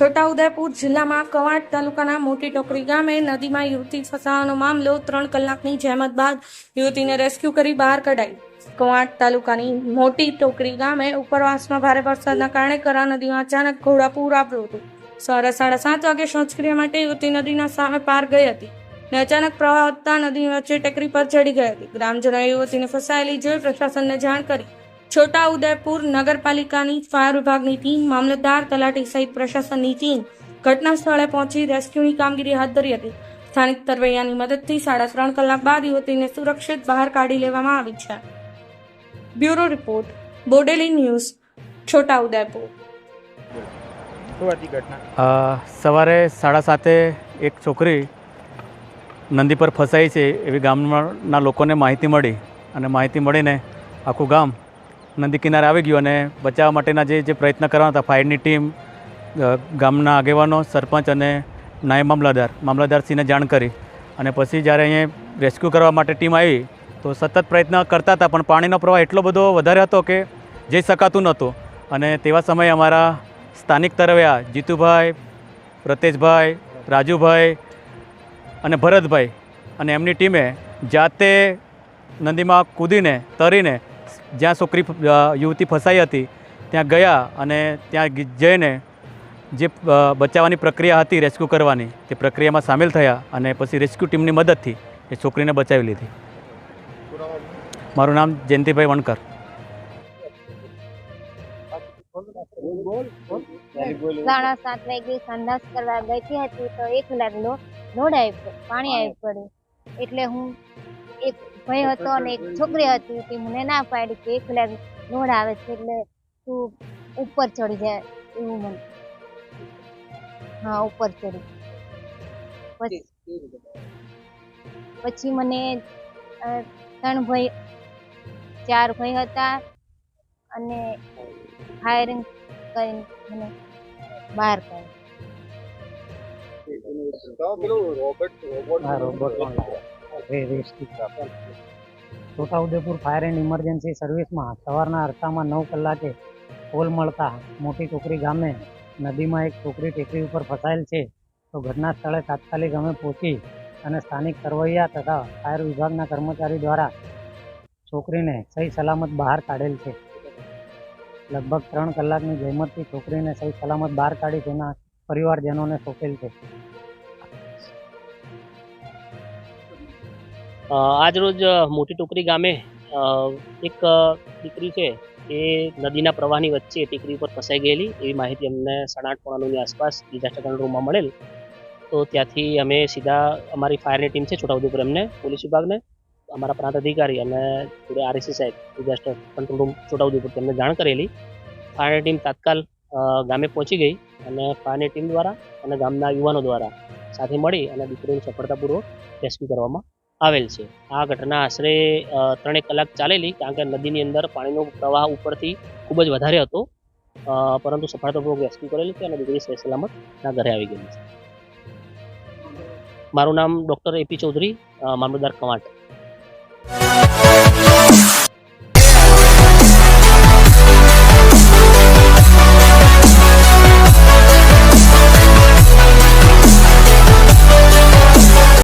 છોટાઉદેપુર જિલ્લામાં કવાંટ તાલુકાના મોટી ટોકરી ગામે નદીમાં યુવતી ફસાવાનો મામલો ત્રણ કલાકની જહેમત બાદ યુવતીને રેસ્ક્યુ કરી બહાર કઢાઈ. કવાંટ તાલુકાની મોટી ટોકરી ગામે ઉપરવાસમાં ભારે વરસાદના કારણે કરા નદીમાં અચાનક ઘોડાપૂર આવ્યું હતું. સવારે સાડા સાત વાગે શૌચક્રિયા માટે યુવતી નદીના સામે પાર ગઈ હતી ને અચાનક પ્રવાહ વધતા નદી વચ્ચે ટેકરી પર ચડી ગઈ હતી. ગ્રામજનોએ યુવતીને ફસાયેલી જોઈ પ્રશાસનને જાણ કરી. છોટા ઉદયપુર નગરપાલિકાની ફાયર વિભાગની ટીમ મામલતદાર તલાટી સહિત પ્રશાસનની ટીમ ઘટના સ્થળે પહોંચી રેસ્ક્યુની કામગીરી હાથ ધરી હતી. સ્થાનિક તરવૈયાની મદદથી સાડા ત્રણ કલાક બાદ યુવતીને સુરક્ષિત બહાર કાઢી લેવામાં આવી છે. Bureau report Bodeli news Chhota અ, સવારે સાડા સાતે એક છોકરી નદી પર ફસાઈ છે એવી ગામના લોકોને માહિતી મળી અને માહિતી મળીને આખું ગામ નદી કિનારે આવી ગયું અને બચાવવા માટેના જે જે પ્રયત્ન કરવાના હતા, ફાયરની ટીમ ગામના આગેવાનો, સરપંચ અને નાયબ મામલાદાર મામલાદારશ્રીને જાણ કરી અને પછી જ્યારે અહીંયા રેસ્ક્યુ કરવા માટે ટીમ આવી, તો સતત પ્રયત્ન કરતા હતા, પણ પાણીનો પ્રવાહ એટલો બધો વધારે હતો કે જઈ શકાતું નહોતું. અને તેવા સમયે અમારા સ્થાનિક તરવ્યા જીતુભાઈ પ્રતેશભાઈ રાજુભાઈ અને ભરતભાઈ અને એમની ટીમે જાતે નદીમાં કૂદીને, તરીને જ્યાં છોકરી યુવતી ફસાઈ હતી, ત્યાં ગયા અને ત્યાં જઈને જે બચાવવાની પ્રક્રિયા હતી રેસ્ક્યુ કરવાની, તે પ્રક્રિયામાં સામેલ થયા અને પછી રેસ્ક્યુ ટીમની મદદથી એ છોકરીને બચાવી લીધી. મારું નામ જયંતિભાઈ વણકર. પાણી આવી પડ્યું. એટલે હું એક ભાઈ હતો અને એક છોકરી હતી તે મને ના પાડી કે એકલા લોડ આવે છે એટલે તું ઉપર ચડી જાય એવું મને. હા ઉપર ચડી. પછી મને ત્રણ ભાઈ ચાર ભાઈ હતા અને ફાયરિંગ કરીને મને બહાર કાઢ્યો. Robot robot robot Chhotaudepur fire and emergency સર્વિસમાં સવારના અરસામાં નવ કલાકે કોલ મળતા મોટી ટોકરી ગામે નદીમાં એક છોકરી ટેકરી ઉપર ફસાયેલ છે. તો ઘટના સ્થળે તાત્કાલિક અમે પહોંચી અને સ્થાનિક તરવૈયા તથા ફાયર વિભાગના કર્મચારી દ્વારા છોકરીને સહી સલામત બહાર કાઢેલ છે. લગભગ ત્રણ કલાકની જહેમતથી છોકરીને સહી સલામત બહાર કાઢી તેના પરિવારજનોને સોંપેલ છે. આજરોજ મોટી ટોકરી ગામે એક ટીકરી છે, એ નદીના પ્રવાહની વચ્ચે ટેકરી ઉપર ફસાઈ ગયેલી. એવી માહિતી અમને સાડા આઠ આસપાસ ડિઝાસ્ટર કંટ્રોલ રૂમમાં મળેલ. તો ત્યાંથી અમે સીધા અમારી ફાયરની ટીમ છે છોટાઉદેપુર એમને, પોલીસ વિભાગને, અમારા પ્રાંત અધિકારી અને જોડે આરએસી સાહેબ ડિઝાસ્ટર કંટ્રોલ રૂમ છોટાઉદેપુર તેમને જાણ કરેલી. ફાયરની ટીમ તાત્કાલ ગામે પહોંચી ગઈ અને ફાયરની ટીમ દ્વારા અને ગામના યુવાનો દ્વારા સાથે મળી અને દીકરીને સફળતાપૂર્વક રેસ્ક્યુ કરવામાં આવેલ છે. આ ઘટના આશરે ત્રણેક કલાક ચાલેલી કારણ કે નદીની અંદર પાણીનો પ્રવાહ ઉપરથી ખૂબ જ વધારે હતો. પરંતુ સફળતાપૂર્વક રેસ્ક્યુ કરેલી છે અને દીકરી સહી સલામત ના ઘરે આવી ગયેલી છે. મારું નામ ડૉક્ટર એપી ચૌધરી મામલતદાર કવાંટ.